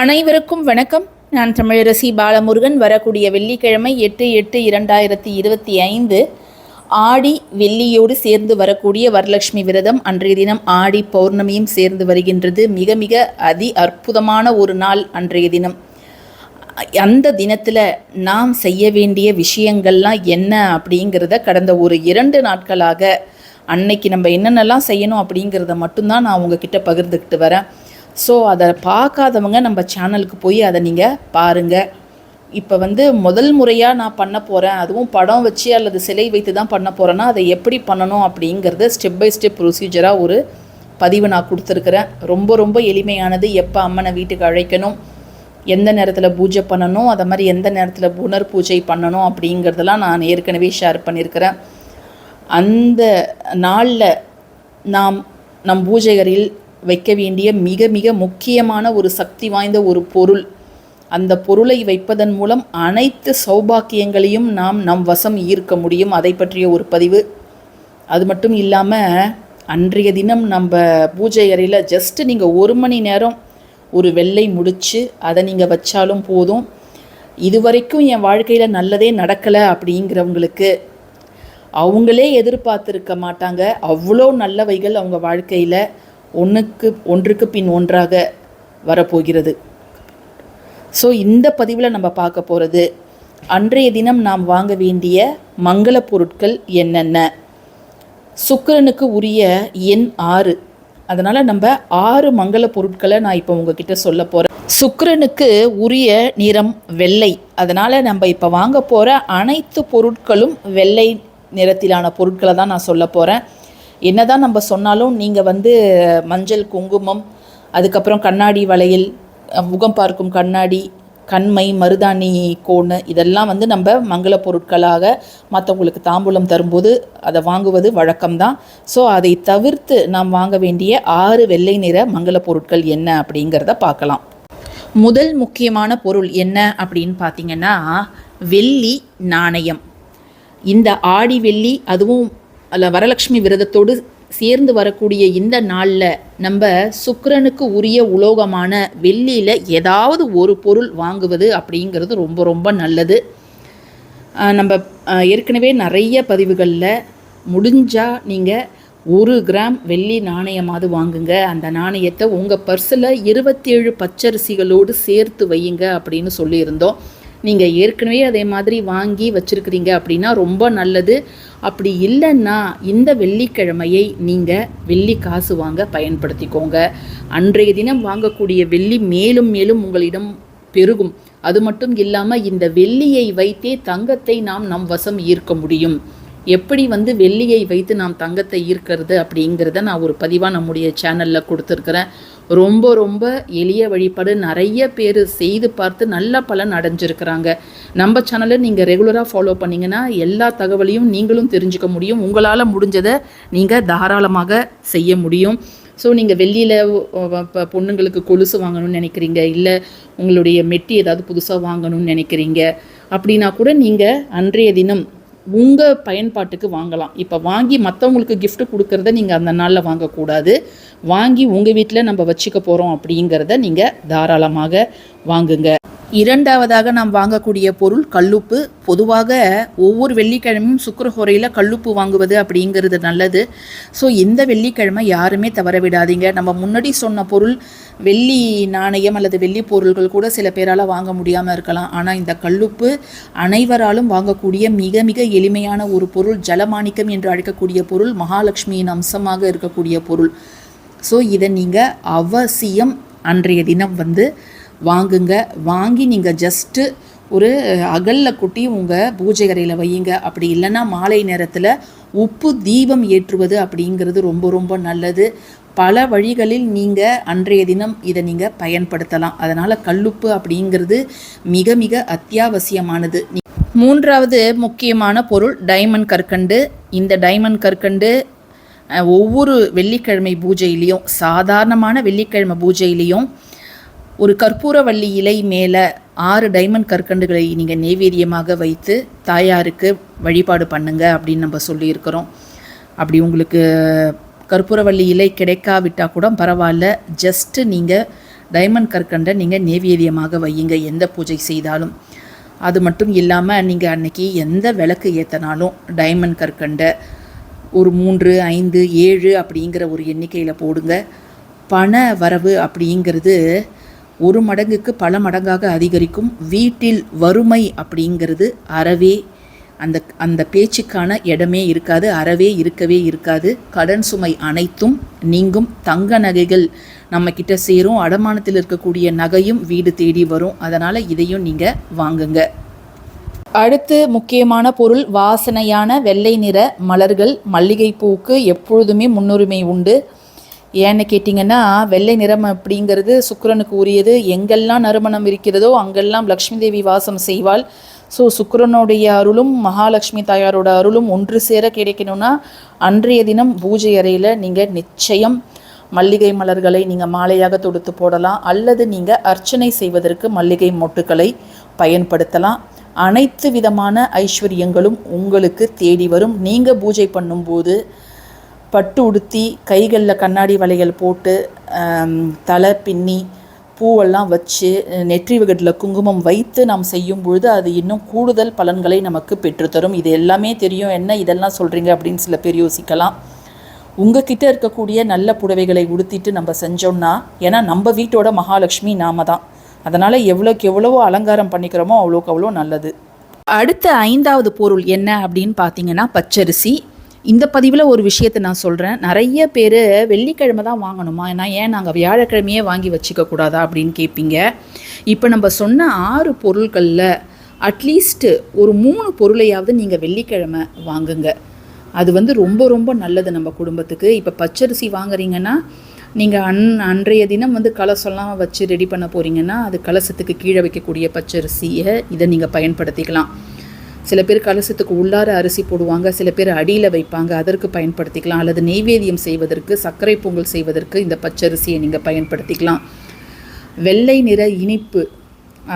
அனைவருக்கும் வணக்கம். நான் தமிழரசி பாலமுருகன் வரக்கூடிய வெள்ளிக்கிழமை எட்டு எட்டு இரண்டாயிரத்தி இருபத்தி ஐந்து. ஆடி வெள்ளியோடு சேர்ந்து வரக்கூடிய வரலட்சுமி விரதம் அன்றைய தினம் ஆடி பௌர்ணமியும் சேர்ந்து வருகின்றது. மிக மிக அதி அற்புதமான ஒரு நாள் அன்றைய தினம். அந்த தினத்தில் நாம் செய்ய வேண்டிய விஷயங்கள்லாம் என்ன அப்படிங்கிறத கடந்த ஒரு இரண்டு நாட்களாக அன்னைக்கு நம்ம என்னென்னலாம் செய்யணும் அப்படிங்கிறத மட்டும்தான் நான் உங்ககிட்ட பகிர்ந்துக்கிட்டு வரேன். ஸோ அதை பார்க்காதவங்க நம்ம சேனலுக்கு போய் அதை நீங்கள் பாருங்கள் இப்போ வந்து முதல் முறையாக நான் பண்ண போகிறேன் அதுவும் படம் வச்சு அல்லது சிலை வைத்து தான் பண்ண போகிறேன்னா அதை எப்படி பண்ணணும் அப்படிங்கிறது ஸ்டெப் பை ஸ்டெப் ப்ரொசீஜராக ஒரு பதிவு நான் கொடுத்துருக்குறேன். ரொம்ப ரொம்ப எளிமையானது. எப்போ அம்மனை வீட்டுக்கு அழைக்கணும்? எந்த நேரத்தில் பூஜை பண்ணணும்? அதை மாதிரி எந்த நேரத்தில் புனர் பூஜை பண்ணணும்? அப்படிங்கிறதெல்லாம் நான் ஏற்கனவே ஷேர் பண்ணியிருக்கிறேன். அந்த நாளில் நாம் நம் பூஜைகளில் வைக்க வேண்டிய மிக மிக முக்கியமான ஒரு சக்தி வாய்ந்த ஒரு பொருள். அந்த பொருளை வைப்பதன் மூலம் அனைத்து சௌபாக்கியங்களையும் நாம் நம் வசம் ஈர்க்க முடியும். அதை பற்றிய ஒரு பதிவு. அது மட்டும் இல்லாமல் அன்றைய தினம் நம்ம பூஜை அறையில் ஜஸ்ட்டு நீங்கள் ஒரு மணி நேரம் ஒரு வெள்ளை முடித்து அதை நீங்கள் வச்சாலும் போதும். இதுவரைக்கும் என் வாழ்க்கையில் நல்லதே நடக்கலை அப்படிங்கிறவங்களுக்கு அவங்களே எதிர்பார்த்துருக்க மாட்டாங்க. அவ்வளோ நல்லவைகள் அவங்க வாழ்க்கையில். ஒன்றுக்கு ஒன்றுக்கு பின் ஒன்றாக வரப்போகிறது. ஸோ இந்த பதிவில் நம்ம பார்க்க போகிறது அன்றைய தினம் நாம் வாங்க வேண்டிய மங்கள பொருட்கள் என்னென்ன? சுக்கரனுக்கு உரிய எண் ஆறு. அதனால் நம்ம ஆறு மங்கள பொருட்களை நான் இப்போ உங்ககிட்ட சொல்ல போகிறேன் சுக்கரனுக்கு உரிய நிறம் வெள்ளை. அதனால் நம்ம இப்போ வாங்க போகிற அனைத்து பொருட்களும் வெள்ளை நிறத்திலான பொருட்களை தான் நான் சொல்ல போகிறேன் என்னதான் நம்ம சொன்னாலும் நீங்கள் வந்து மஞ்சள் குங்குமம் அதுக்கப்புறம் கண்ணாடி வளையல் முகம் பார்க்கும் கண்ணாடி கண்மை மருதாணி கோணு இதெல்லாம் வந்து நம்ம மங்கள பொருட்களாக மற்றவங்களுக்கு தாம்பூலம் தரும்போது அதை வாங்குவது வழக்கம்தான். ஸோ அதை தவிர்த்து நாம் வாங்க வேண்டிய ஆறு வெள்ளை நிற மங்கள பொருட்கள் என்ன அப்படிங்கிறத பார்க்கலாம். முதல் முக்கியமான பொருள் என்ன அப்படின்னு பார்த்தீங்கன்னா வெள்ளி நாணயம். இந்த ஆடி வெள்ளி அதுவும் வரலட்சுமி விரதத்தோடு சேர்ந்து வரக்கூடிய இந்த நாளில் நம்ம சுக்கரனுக்கு உரிய உலோகமான வெள்ளியில் ஏதாவது ஒரு பொருள் வாங்குவது அப்படிங்கிறது ரொம்ப ரொம்ப நல்லது. நம்ம ஏற்கனவே நிறைய பதிவுகளில் முடிஞ்சால் நீங்கள் ஒரு கிராம் வெள்ளி நாணயமாவது வாங்குங்க. அந்த நாணயத்தை உங்கள் பர்ஸில் இருபத்தேழு பச்சரிசிகளோடு சேர்த்து வையுங்க அப்படின்னு சொல்லியிருந்தோம். நீங்கள் ஏற்கனவே அதே மாதிரி வாங்கி வச்சுருக்கிறீங்க அப்படின்னா ரொம்ப நல்லது. அப்படி இல்லைன்னா இந்த வெள்ளிக்கிழமையை நீங்கள் வெள்ளி காசு வாங்க பயன்படுத்திக்கோங்க. அன்றைய தினம் வாங்கக்கூடிய வெள்ளி மேலும் மேலும் உங்களிடம் பெருகும். அது மட்டும் இல்லாமல் இந்த வெள்ளியை வைத்தே தங்கத்தை நாம் நம் வசம் ஈர்க்க முடியும். எப்படி வந்து வெள்ளியை வைத்து நாம் தங்கத்தை ஈர்க்கிறது அப்படிங்கிறத நான் ஒரு பதிவாக நம்முடைய சேனலில் கொடுத்துருக்குறேன். ரொம்ப ரொம்ப எளிய வழிபாடு. நிறைய பேர் செய்து பார்த்து நல்ல பலன் அடைஞ்சிருக்கிறாங்க. நம்ம சேனலை நீங்கள் ரெகுலராக ஃபாலோ பண்ணிங்கன்னா எல்லா தகவலையும் நீங்களும் தெரிஞ்சுக்க முடியும். உங்களால் முடிஞ்சதை நீங்கள் தாராளமாக செய்ய முடியும். ஸோ நீங்கள் வெளியில் இப்போ பொண்ணுங்களுக்கு கொலுசு வாங்கணும்னு நினைக்கிறீங்க. இல்லை உங்களுடைய மெட்டி ஏதாவது புதுசாக வாங்கணும்னு நினைக்கிறீங்க. அப்படின்னா கூட நீங்கள் அன்றைய தினம் உங்கள் பயன்பாட்டுக்கு வாங்கலாம். இப்போ வாங்கி மற்றவங்களுக்கு கிஃப்ட் கொடுக்கறத நீங்கள் அந்த நாளில் வாங்கக்கூடாது. வாங்கி உங்கள் வீட்டில் நம்ம வச்சுக்க போகிறோம் அப்படிங்கிறத நீங்கள் தாராளமாக வாங்குங்க. இரண்டாவதாக நாம் வாங்கக்கூடிய பொருள் கல்லுப்பு. பொதுவாக ஒவ்வொரு வெள்ளிக்கிழமையும் சுக்கரஹோரையில் கல்லுப்பு வாங்குவது அப்படிங்கிறது நல்லது. ஸோ இந்த வெள்ளிக்கிழமை யாருமே தவற விடாதீங்க. நம்ம முன்னாடி சொன்ன பொருள் வெள்ளி நாணயம் அல்லது வெள்ளி பொருள்கள் கூட சில பேரால் வாங்க முடியாமல் இருக்கலாம். ஆனால் இந்த கல்லுப்பு அனைவராலும் வாங்கக்கூடிய மிக மிக எளிமையான ஒரு பொருள் ஜலமாணிக்கம் என்று அழைக்கக்கூடிய பொருள் மகாலட்சுமியின் அம்சமாக இருக்கக்கூடிய பொருள். ஸோ இதை நீங்கள் அவசியம் அன்றைய தினம் வந்து வாங்குங்க. வாங்கி நீங்கள் ஜஸ்ட்டு ஒரு அகல்ல கொட்டி உங்கள் பூஜை அறையில் வையுங்க. அப்படி இல்லைன்னா மாலை நேரத்தில் உப்பு தீபம் ஏற்றுவது அப்படிங்கிறது ரொம்ப ரொம்ப நல்லது. பல வழிகளில் நீங்கள் அன்றைய தினம் இதை நீங்கள் பயன்படுத்தலாம். அதனால் கல்லுப்பு அப்படிங்கிறது மிக மிக அத்தியாவசியமானது. மூன்றாவது முக்கியமான பொருள் டைமண்ட் கற்கண்டு. இந்த டைமண்ட் கற்கண்டு ஒவ்வொரு வெள்ளிக்கிழமை பூஜையிலையும் சாதாரணமான வெள்ளிக்கிழமை பூஜையிலையும் ஒரு கற்பூரவள்ளி இலை மேலே ஆறு டைமண்ட் கற்கண்டுகளை நீங்கள் நெய்வேத்தியமாக வைத்து தாயாருக்கு வழிபாடு பண்ணுங்க அப்படின்னு நம்ம சொல்லியிருக்கிறோம். அப்படி உங்களுக்கு கற்பூரவள்ளி இலை கிடைக்காவிட்டால் கூட பரவாயில்ல. ஜஸ்ட்டு நீங்கள் டைமண்ட் கற்கண்டை நீங்கள் நேவேதியமாக வையுங்க எந்த பூஜை செய்தாலும். அது மட்டும் இல்லாமல் நீங்கள் அன்னைக்கு எந்த விளக்கு ஏற்றினாலும் டைமண்ட் கற்கண்டை ஒரு மூன்று ஐந்து ஏழு அப்படிங்கிற ஒரு எண்ணிக்கையில் போடுங்க. பண வரவு அப்படிங்கிறது ஒரு மடங்குக்கு பல மடங்காக அதிகரிக்கும் வீட்டில் வறுமை அப்படிங்கிறது அறவே. அந்த அந்த பேச்சுக்கான இடமே இருக்காது அறவே இருக்கவே இருக்காது. கடன் சுமை அனைத்தும் நீங்கும். தங்க நகைகள் நம்ம கிட்ட சேரும். அடமானத்தில் இருக்கக்கூடிய நகையும் வீடு தேடி வரும். அதனால் இதையும் நீங்கள் வாங்குங்க. அடுத்து முக்கியமான பொருள் வாசனையான வெள்ளை நிற மலர்கள். மல்லிகைப்பூவுக்கு எப்பொழுதுமே முன்னுரிமை உண்டு. ஏன்னு கேட்டிங்கன்னா வெள்ளை நிறம் அப்படிங்கிறது சுக்கரனுக்கு உரியது. எங்கெல்லாம் நறுமணம் இருக்கிறதோ அங்கெல்லாம் லக்ஷ்மி தேவி வாசம் செய்வாள். ஸோ சுக்கரனுடைய அருளும் மகாலட்சுமி தாயாரோட அருளும் ஒன்று சேர கிடைக்கணும்னா அன்றைய தினம் பூஜை அறையில் நீங்கள் நிச்சயம் மல்லிகை மலர்களை நீங்கள் மாலையாக தொடுத்து போடலாம். அல்லது நீங்கள் அர்ச்சனை செய்வதற்கு மல்லிகை மொட்டுக்களை பயன்படுத்தலாம். அனைத்து விதமான ஐஸ்வர்யங்களும் உங்களுக்கு தேடி வரும். நீங்கள் பூஜை பண்ணும்போது பட்டு உடுத்தி கைகளில் கண்ணாடி வளையல் போட்டு தலை பின்னி பூவெல்லாம் வச்சு நெற்றி வகட்டில் குங்குமம் வைத்து நாம் செய்யும் பொழுது அது இன்னும் கூடுதல் பலன்களை நமக்கு பெற்றுத்தரும். இது எல்லாமே தெரியும். என்ன இதெல்லாம் சொல்கிறீங்க அப்படின்னு சில பேர் யோசிக்கலாம். உங்ககிட்ட இருக்கக்கூடிய நல்ல புடவைகளை உடுத்திட்டு நம்ம செஞ்சோம்னா ஏன்னா நம்ம வீட்டோட மகாலட்சுமி நாம தான். அதனால் எவ்வளோக்கு எவ்வளவோ அலங்காரம் பண்ணிக்கிறோமோ அவ்வளோக்கு அவ்வளோ நல்லது. அடுத்த ஐந்தாவது பொருள் என்ன அப்படின்னு பார்த்தீங்கன்னா பச்சரிசி. இந்த பதிவில் ஒரு விஷயத்தை நான் சொல்கிறேன் நிறைய பேர் வெள்ளிக்கிழமை தான் வாங்கணுமா? ஏன்னா ஏன் நாங்கள் வியாழக்கிழமையே வாங்கி வச்சுக்க கூடாதா அப்படின்னு கேட்பீங்க இப்போ நம்ம சொன்ன ஆறு பொருட்களில் அட்லீஸ்ட்டு ஒரு மூணு பொருளையாவது நீங்கள் வெள்ளிக்கிழமை வாங்குங்க. அது வந்து ரொம்ப ரொம்ப நல்லது நம்ம குடும்பத்துக்கு. இப்போ பச்சரிசி வாங்குறீங்கன்னா நீங்கள் அன் அன்றைய தினம் வந்து கலசம்லாம் வச்சு ரெடி பண்ண போகிறீங்கன்னா அது கலசத்துக்கு கீழே வைக்கக்கூடிய பச்சரிசியை இதை நீங்கள் பயன்படுத்திக்கலாம். சில பேர் கலசத்துக்கு உள்ளார அரிசி போடுவாங்க சில பேர் அடியில் வைப்பாங்க அதற்கு பயன்படுத்திக்கலாம். அல்லது நெய்வேதியம் செய்வதற்கு சர்க்கரை பொங்கல் செய்வதற்கு இந்த பச்சரிசியை நீங்கள் பயன்படுத்திக்கலாம். வெள்ளை நிற இனிப்பு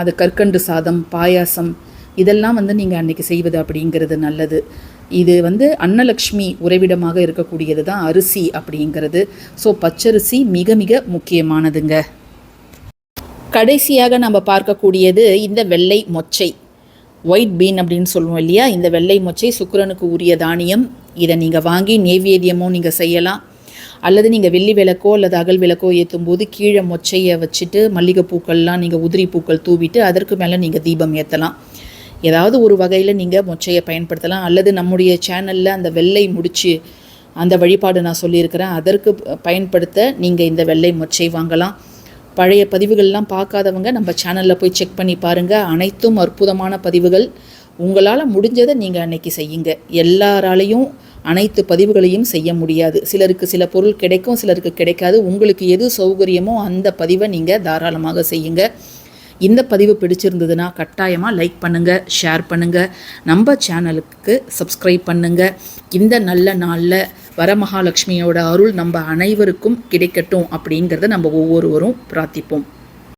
அது கற்கண்டு சாதம் பாயாசம் இதெல்லாம் வந்து நீங்கள் அன்றைக்கி செய்வது அப்படிங்கிறது நல்லது. இது வந்து அன்னலக்ஷ்மி உறைவிடமாக இருக்கக்கூடியது தான் அரிசி அப்படிங்கிறது. ஸோ பச்சரிசி மிக மிக முக்கியமானதுங்க. கடைசியாக நம்ம பார்க்கக்கூடியது இந்த வெள்ளை மொச்சை. ஒயிட் பீன் அப்படின்னு சொல்லுவோம் இல்லையா? இந்த வெள்ளை மொச்சை சுக்கிரனுக்கு உரிய தானியம். இதை நீங்கள் வாங்கி நெய்வேத்தியமோ நீங்கள் செய்யலாம். அல்லது நீங்கள் வெள்ளி விளக்கோ அல்லது அகல் விளக்கோ ஏற்றும் போது கீழே மொச்சையை வச்சுட்டு மல்லிகை பூக்கள்லாம் நீங்கள் உதிரி பூக்கள் தூவிட்டு அதற்கு மேலே நீங்கள் தீபம் ஏற்றலாம் ஏதாவது ஒரு வகையில் நீங்கள் மொச்சையை பயன்படுத்தலாம். அல்லது நம்முடைய சேனலில் அந்த வெள்ளை முடிச்சு அந்த வழிபாடு நான் சொல்லியிருக்கிறேன். அதற்கு பயன்படுத்த நீங்கள் இந்த வெள்ளை மொச்சை வாங்கலாம். பழைய பதிவுகள்லாம் பார்க்காதவங்க நம்ம சேனலில் போய் செக் பண்ணி பாருங்கள் அனைத்தும் அற்புதமான பதிவுகள். உங்களால் முடிஞ்சதை நீங்கள் அன்னைக்கு செய்யுங்க. எல்லாராலையும் அனைத்து பதிவுகளையும் செய்ய முடியாது. சிலருக்கு சில பொருள் கிடைக்கும் சிலருக்கு கிடைக்காது. உங்களுக்கு எது சௌகரியமோ அந்த பதிவை நீங்கள் தாராளமாக செய்யுங்க. இந்த பதிவு பிடிச்சிருந்ததுன்னா கட்டாயமாக லைக் பண்ணுங்கள் ஷேர் பண்ணுங்கள் நம்ம சேனலுக்கு சப்ஸ்கிரைப் பண்ணுங்கள் இந்த நல்ல நாளில் வரமகாலட்சுமியோட அருள் நம்ம அனைவருக்கும் கிடைக்கட்டும் அப்படிங்கிறத நம்ம ஒவ்வொருவரும் பிரார்த்திப்போம்.